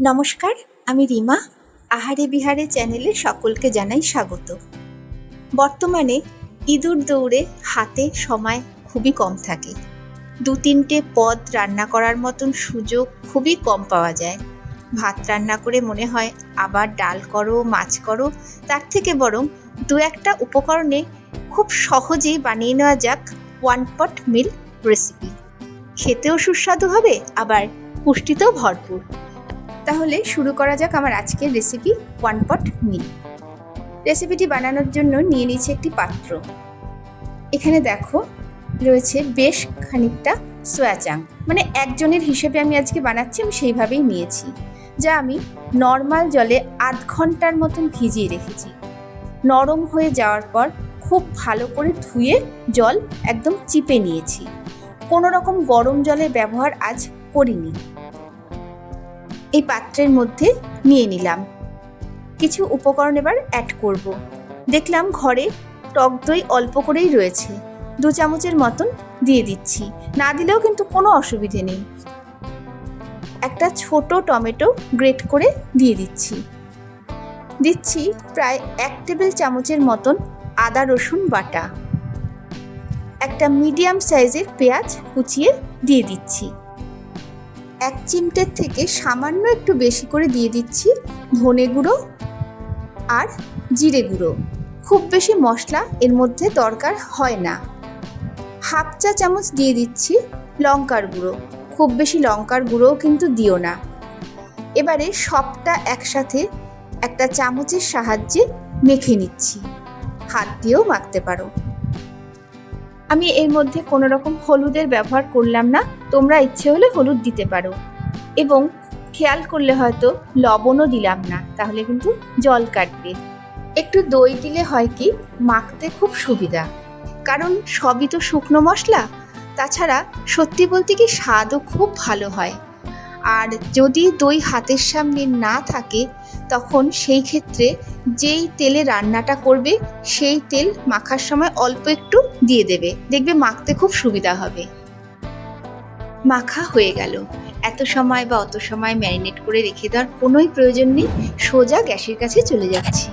নমস্কার, আমি রিমা। আহারে বিহারে চ্যানেলে সকলকে জানাই স্বাগত। বর্তমানে ইঁদুর দৌড়ে হাতে সময় খুবই কম থাকে। দু তিনটে পদ রান্না করার মতন সুযোগ খুবই কম পাওয়া যায়। ভাত রান্না করে মনে হয় আবার ডাল করো, মাছ করো, তার থেকে বরং দু একটা উপকরণে খুব সহজেই বানিয়ে নেওয়া যাক ওয়ান পট মিল রেসিপি। খেতেও সুস্বাদু হবে, আবার পুষ্টিতেও ভরপুর। তাহলে শুরু করা যাক আমার আজকের রেসিপি ওয়ান পট মিল রেসিপিটি বানানোর জন্য নিয়ে নিয়েছি একটি পাত্র। এখানে দেখো, রয়েছে বেশ খানিকটা সোয়া চাং মানে একজনের হিসেবে আমি আজকে বানাচ্ছি, আমি সেইভাবেই নিয়েছি। যা আমি নর্মাল জলে আধ ঘণ্টার মতন ভিজিয়ে রেখেছি। নরম হয়ে যাওয়ার পর খুব ভালো করে ধুয়ে জল একদম চিপে নিয়েছি। কোনো রকম গরম জলের ব্যবহার আজ করিনি। এই পাত্রের মধ্যে নিয়ে নিলাম। কিছু উপকরণ এবার অ্যাড করব। দেখলাম ঘরে টক দই অল্প করেই রয়েছে। দু চামচের মতন দিয়ে দিচ্ছি। না দিলেও কিন্তু কোনো অসুবিধে নেই। একটা ছোট টমেটো গ্রেট করে দিয়ে দিচ্ছি। দিচ্ছি প্রায় এক টেবিল চামচের মতন আদা রসুন বাটা। একটা মিডিয়াম সাইজের পেঁয়াজ কুচিয়ে দিয়ে দিচ্ছি। এক চিমটের থেকে সামান্য একটু বেশি করে দিয়ে দিচ্ছি ধনে গুঁড়ো আর জিরে গুঁড়ো। খুব বেশি মশলা এর মধ্যে দরকার হয় না। হাফ চা চামচ দিয়ে দিচ্ছি লঙ্কার গুঁড়ো। খুব বেশি লঙ্কার গুঁড়োও কিন্তু দিও না। এবারে সবটা একসাথে একটা চামচের সাহায্যে মেখে নিচ্ছি। হাত দিয়েও মাখতে পারো। আমি এর মধ্যে কোনো রকম হলুদের ব্যবহার করলাম না, তোমরা ইচ্ছে হলে হলুদ দিতে পারো। এবং খেয়াল করলে হয়তো লবণও দিলাম না, তাহলে কিন্তু জল কাটবে। একটু দই দিলে হয় কি, মাখতে খুব সুবিধা। কারণ সবই তো শুকনো মশলা। তাছাড়া সত্যি বলতে কি স্বাদও খুব ভালো হয়। আর যদি দই হাতের সামনে না থাকে, তখন সেই ক্ষেত্রে যেই তেলে রান্নাটা করবে, সেই তেল মাখার সময় অল্প একটু দিয়ে দেবে। দেখবে মাখতে খুব সুবিধা হবে। মাখা হয়ে গেল। এত সময় বা অত সময় ম্যারিনেট করে রেখে দেওয়ার কোনোই প্রয়োজন নেই। সোজা গ্যাসের কাছে চলে যাচ্ছি।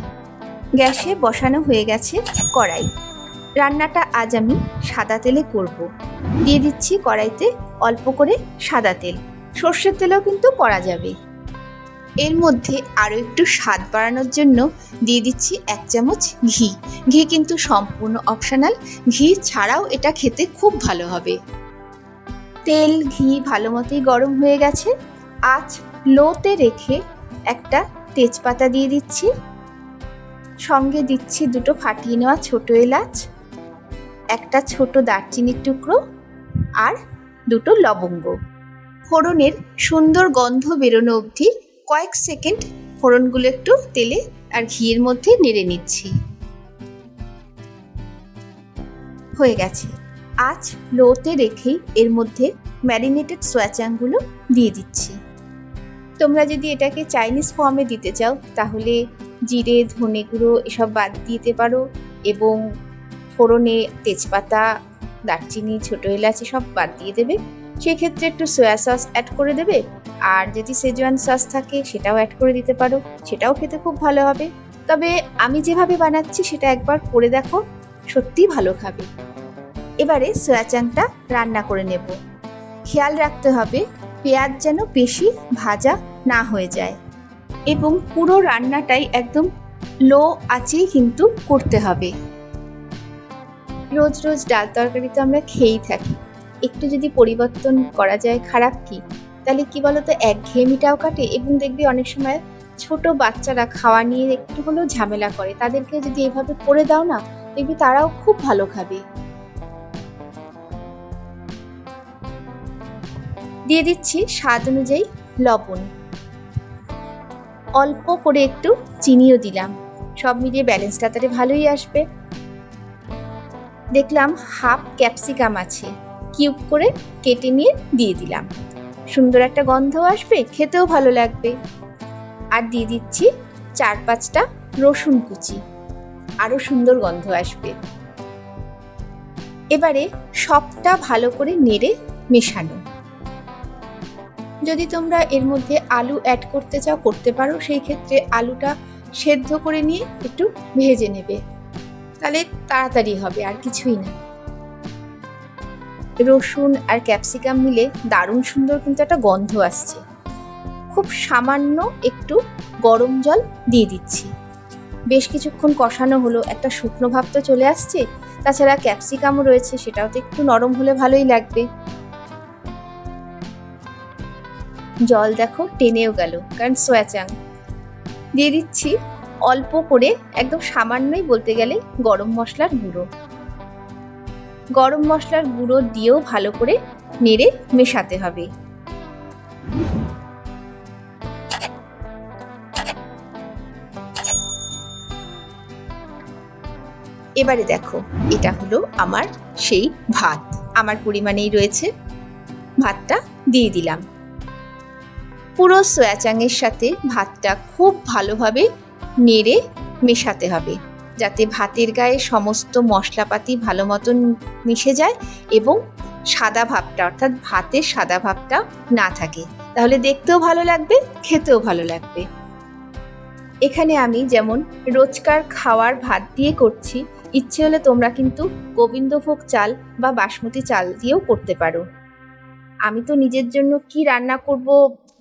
গ্যাসে বসানো হয়ে গেছে কড়াই। রান্নাটা আজ আমি সাদা তেলে করব। দিয়ে দিচ্ছি কড়াইতে অল্প করে সাদা তেল। সর্ষের তেলেও কিন্তু করা যাবে। এর মধ্যে আরও একটু স্বাদ বাড়ানোর জন্য দিয়ে দিচ্ছি এক চামচ ঘি। ঘি কিন্তু সম্পূর্ণ অপশনাল ঘি ছাড়াও এটা খেতে খুব ভালো হবে। তেল, ঘি ভালো মতোই গরম হয়ে গেছে। আজ লোতে রেখে একটা তেজপাতা দিয়ে দিচ্ছি। সঙ্গে দিচ্ছি দুটো ফাটিয়ে নেওয়া ছোট এলাচ, একটা ছোট দারচিনির টুকরো আর দুটো লবঙ্গ। ফোড়নের সুন্দর গন্ধ বেরোনো অবধি কয়েক সেকেন্ড ফোড়নগুলো একটু তেলে আর ঘিয়ের মধ্যে নেড়ে নিচ্ছি। হয়ে গেছে। আজ লোতে রেখেই এর মধ্যে ম্যারিনেটেড সোয়াচাংগুলো দিয়ে দিচ্ছি। তোমরা যদি এটাকে চাইনিজ ফর্মে দিতে চাও, তাহলে জিরে, ধনে গুঁড়ো এসব বাদ দিতে পারো এবং ফোড়নে তেজপাতা, দারচিনি, ছোটো এলাচ সব বাদ দিয়ে দেবে। সেক্ষেত্রে একটু সয়া সস অ্যাড করে দেবে। আর যদি সেজওয়ান সস থাকে, সেটাও অ্যাড করে দিতে পারো। সেটাও খেতে খুব ভালো হবে। তবে আমি যেভাবে বানাচ্ছি, সেটা একবার করে দেখো। সত্যিই ভালো খাবে। এবারে সয়া চাংটা রান্না করে নেব। খেয়াল রাখতে হবে, পেঁয়াজ যেন বেশি ভাজা না হয়ে যায়। এবং পুরো রান্নাটাই একদম লো আঁচেই কিন্তু করতে হবে। রোজ রোজ ডাল তরকারি তো আমরা খেয়েই থাকি। একটু যদি পরিবর্তন করা যায়, খারাপ কি? তাহলে কি বলতো, একঘেয়েমিটাও কাটে এবং দেখবি অনেক সময় ছোট বাচ্চারা খাওয়া নিয়ে একটু হলেও ঝামেলা করে। তাদেরকে যদি এভাবে করে দাও না, দেখবি তারাও খুব ভালো খাবে। দিয়ে দিচ্ছি স্বাদ অনুযায়ী লবণ। অল্প করে একটু চিনিও দিলাম। সব মিলিয়ে ব্যালেন্সটা তাহলে ভালোই আসবে। দেখলাম হাফ ক্যাপসিকাম আছে। কিউব করে কেটে নিয়ে দিয়ে দিলাম। সুন্দর একটা গন্ধ আসবে, খেতেও ভালো লাগবে। আর দিয়ে দিচ্ছি চার পাঁচটা রসুন কুচি, আরও সুন্দর গন্ধ আসবে। এবারে সবটা ভালো করে নেড়ে মেশানো। যদি তোমরা এর মধ্যে আলু অ্যাড করতে চাও, করতে পারো, সেই ক্ষেত্রে আলুটা সেদ্ধ করে নিয়ে একটু ভেজে নেবে। তাহলে তাড়াতাড়ি হবে, আর কিছুই না। রসুন আর ক্যাপসিকাম মিলে দারুণ সুন্দর কিন্তু একটা গন্ধ আসছে। খুব সামান্য একটু গরম জল দিয়ে দিচ্ছি। বেশ কিছুক্ষণ কষানো হলো, একটা শুকনো ভাব তো চলে আসছে। তাছাড়া ক্যাপসিকামও রয়েছে, সেটাও তো একটু নরম হলে ভালোই লাগবে। জল দেখো টেনেও গেল, কারণ সোয়া চাং দিয়ে দিচ্ছি অল্প করে, একদম সামান্যই বলতে গেলে গরম মশলার গুঁড়ো। গরম মশলার গুঁড়ো দিয়েও ভালো করে নেড়ে মেশাতে হবে। এবারে দেখো, এটা হলো আমার সেই ভাত। আমার পরিমাণেই রয়েছে। ভাতটা দিয়ে দিলাম। পুরো সোয়াচাংয়ের সাথে ভাতটা খুব ভালোভাবে নেড়ে মেশাতে হবে। যাতে ভাতের গায়ে সমস্ত মশলাপাতি ভালো মতন মিশে যায় এবং সাদা ভাবটা, অর্থাৎ ভাতের সাদা ভাবটা না থাকে। তাহলে দেখতেও ভালো লাগবে, খেতেও ভালো লাগবে। এখানে আমি যেমন রোজকার খাওয়ার ভাত দিয়ে করছি, ইচ্ছে হলে তোমরা কিন্তু গোবিন্দভোগ চাল বা বাসমতি চাল দিয়েও করতে পারো। আমি তো নিজের জন্য কি রান্না করব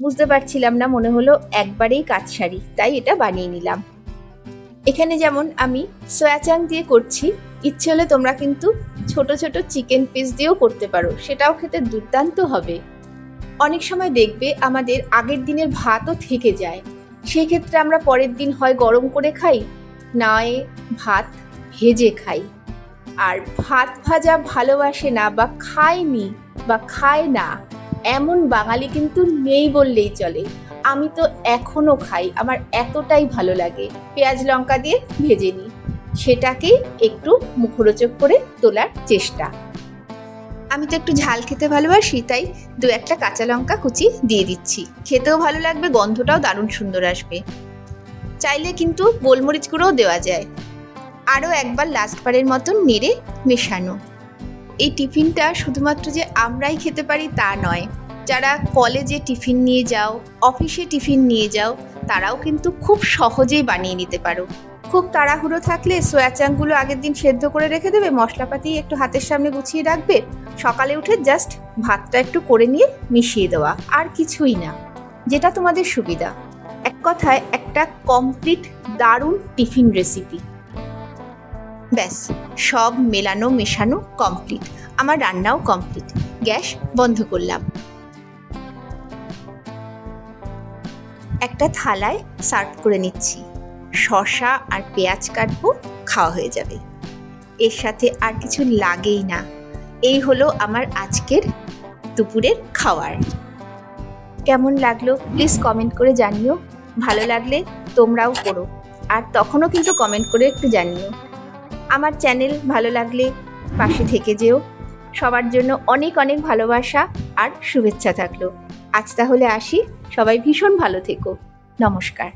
বুঝতে পারছিলাম না, মনে হলো একবারেই কাজ সারি তাই এটা বানিয়ে নিলাম। এখানে যেমন আমি সয়াচাং দিয়ে করছি, ইচ্ছে হলে তোমরা কিন্তু ছোট ছোট চিকেন পিস দিয়েও করতে পারো, সেটাও খেতে দুর্দান্ত হবে। অনেক সময় দেখবে আমাদের আগের দিনের ভাতও থেকে যায়। সেই ক্ষেত্রে আমরা পরের দিন হয় গরম করে খাই নয় ভাত ভেজে খাই। আর ভাত ভাজা ভালোবাসে না বা খায়নি বা খায় না, এমন বাঙালি কিন্তু নেই বললেই চলে। আমি তো এখনও খাই, আমার এতটাই ভালো লাগে। পেঁয়াজ লঙ্কা দিয়ে ভেজে নিই। সেটাকে একটু মুখরোচক করে তোলার চেষ্টা। আমি তো একটু ঝাল খেতে ভালোবাসি, তাই দু একটা কাঁচা লঙ্কা কুচি দিয়ে দিচ্ছি। খেতেও ভালো লাগবে, গন্ধটাও দারুণ সুন্দর আসবে। চাইলে কিন্তু গোলমরিচ গুঁড়োও দেওয়া যায়। আরও একবার লাস্টবারের মতন নেড়ে মেশানো। এই টিফিনটা শুধুমাত্র যে আমরাই খেতে পারি তা নয়। যারা কলেজে টিফিন নিয়ে যাও, অফিসে টিফিন নিয়ে যাও, তারাও কিন্তু খুব সহজেই বানিয়ে নিতে পারো। খুব তাড়াহুড়ো থাকলে সোয়াচাংগুলো আগের দিন সেদ্ধ করে রেখে দেবে, মশলাপাতি একটু হাতের সামনে গুছিয়ে রাখবে, সকালে উঠে জাস্ট ভাতটা একটু করে নিয়ে মিশিয়ে দেওয়া, আর কিছুই না। যেটা তোমাদের সুবিধা। এক কথায় একটা কমপ্লিট দারুণ টিফিন রেসিপি ব্যাস, সব মেলানো মেশানো কমপ্লিট আমার রান্নাও কমপ্লিট গ্যাস বন্ধ করলাম। একটা থালায় সার্ভ করে নিচ্ছি। শশা আর পেঁয়াজ কাটবো, খাওয়া হয়ে যাবে। এর সাথে আর কিছু লাগেই না। এই হলো আমার আজকের দুপুরের খাওয়ার। কেমন লাগল প্লিজ কমেন্ট করে জানিও। ভালো লাগলে তোমরাও করো। আর তখনও কিন্তু কমেন্ট করে একটু জানিও। আমার চ্যানেল ভালো লাগলে পাশে থেকে যেও। সবার জন্য অনেক অনেক ভালোবাসা আর শুভেচ্ছা থাকল। আজ তাহলে আসি। সবাই ভীষণ ভালো থেকো। নমস্কার।